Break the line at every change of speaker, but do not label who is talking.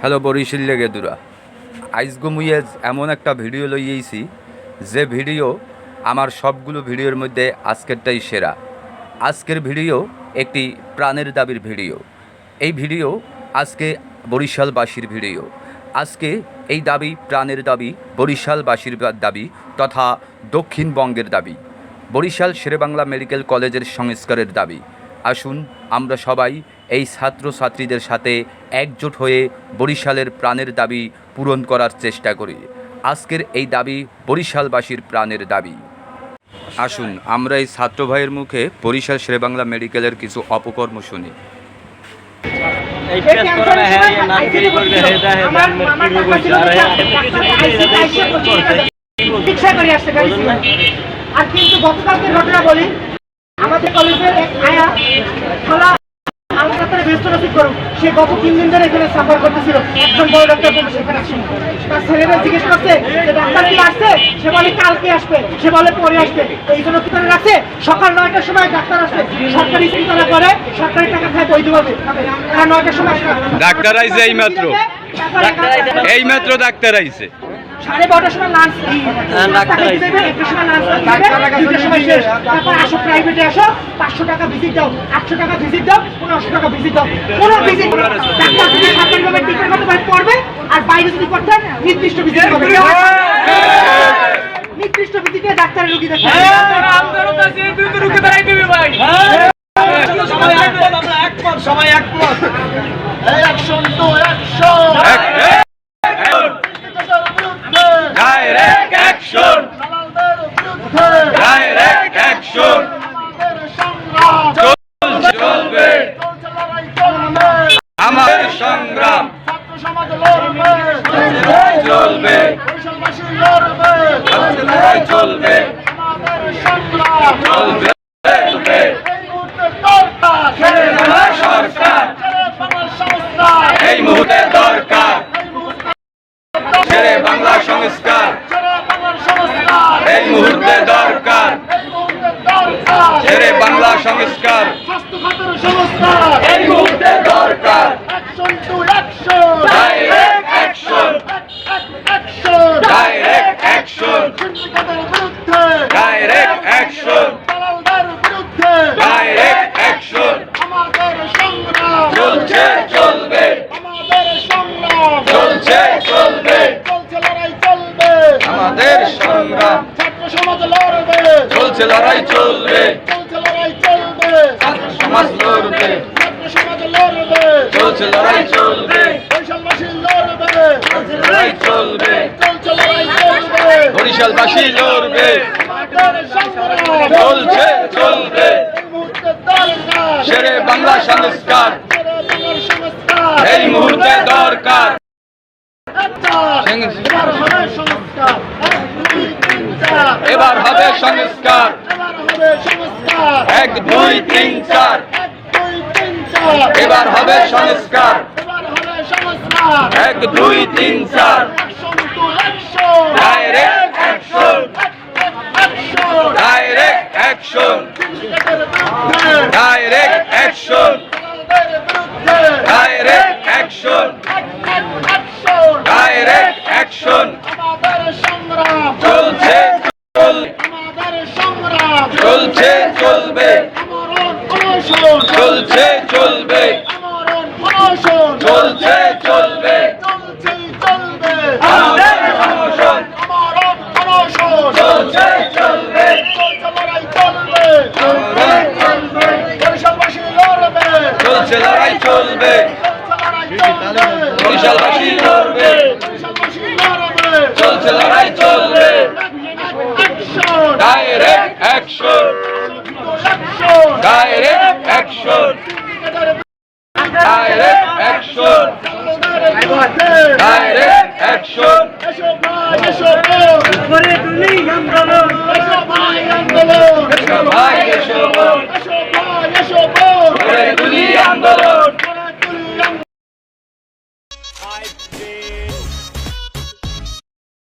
Hello বরিশিল লেগেদুরা আইজগো মুইয়ে এমন একটা video লইয়েছি যে ভিডিও আমার সবগুলো ভিডিওর মধ্যে আজকেরটাই সেরা। আজকের ভিডিও একটি প্রাণের দাবির ভিডিও। এই ভিডিও আজকে বরিশালবাসীর ভিডিও। আজকে এই দাবি প্রাণের দাবি, বরিশালবাসীর দাবি তথা দক্ষিণবঙ্গের দাবি। বরিশাল শেরেবাংলা মেডিকেল কলেজের সংস্কারের দাবি। আসুন আমরা সবাই এই ছাত্রছাত্রীদের সাথে একজোট হয়ে বরিশালের প্রাণের দাবি পূরণ করার চেষ্টা করি। আজকের এই দাবি বরিশালবাসীর প্রাণের দাবি। আসুন আমরা এই ছাত্র ভাইয়ের মুখে বরিশাল শেরেবাংলা মেডিকেলের কিছু অপকর্ম শুনি।
আর
কিন্তু গতকালকে ঘটনা বলি আমাদের কলেজের এক আয়া খোলা করুন সে গত তিন দিন ধরে এখানে সাফার করতেছিল। একজন বড় ডাক্তার বলে সেখানে আসেনি তার ছেলেরা জিজ্ঞেস করছে যে ডাক্তার কি আসছে? সে বলে কালকে আসবে। সে বলে পরে আসবে। এই জন্য কি করে রাখছে? সকাল নয়টার সময় ডাক্তার আসবে। সরকারি চিন্তা করে সরকারি টাকা খায় বৈধভাবে। আর নয়টার সময়
ডাক্তার আইছে এই মাত্র। এই মাত্র ডাক্তার আইছে।
সাড়ে বারোটার সময় লাঞ্চ একটার সময় লাঞ্চ দুটোর সময় শেষ। তারপর আসো প্রাইভেটে আসো। পাঁচশো টাকা ভিজিট দাও আটশো টাকা ভিজিট দাও পনেরোশো টাকা ভিজিট দাও। কোনো ভিজিট ডাক্তার যদি সরকারিভাবে টিকার মতো ভাবে পড়বে। আর বাইরে যদি করতে হয়, নির্দিষ্ট ভিজিট হবে। নির্দিষ্ট ভিজিটে ডাক্তারের রুগী দেখে
আমাদের সংগ্রাম। চলবে। চলবে। এই মুহূর্তে দরকার। ছেড়ে বাংলা সংস্কার। এই মুহূর্তে দরকার। ছেড়ে বাংলা সংস্কার। মুহূর্তে দরকার direct action direct action direct action direct action চলছে, চলবে। চলছে, চলবে। আমাদের সংগ্রাম। চলছে, লড়াই চলবে। ছাত্র সমাজ লড়বে। চলছে, লড়াই চলবে। বরিশালবাসী লড়বে। চলছে, চলবে। সেরে বাংলা সংস্কার। এই মুহূর্তে দরকার। এবার হবে সংস্কার। এক, দুই, তিন, চার। এবার হবে সংস্কার। এক, দুই, তিন, চার direct action direct action direct action direct action action চলছে চল চলছে চলবে। চলছে চলবে। চলছে চলবে। আমাদের অনশন চলছে চলবে। চলছে লড়াই চলবে। বরিশালবাসী লড়বে চলছে লড়াই চলবে direct action direct action direct action direct action ভাই এসো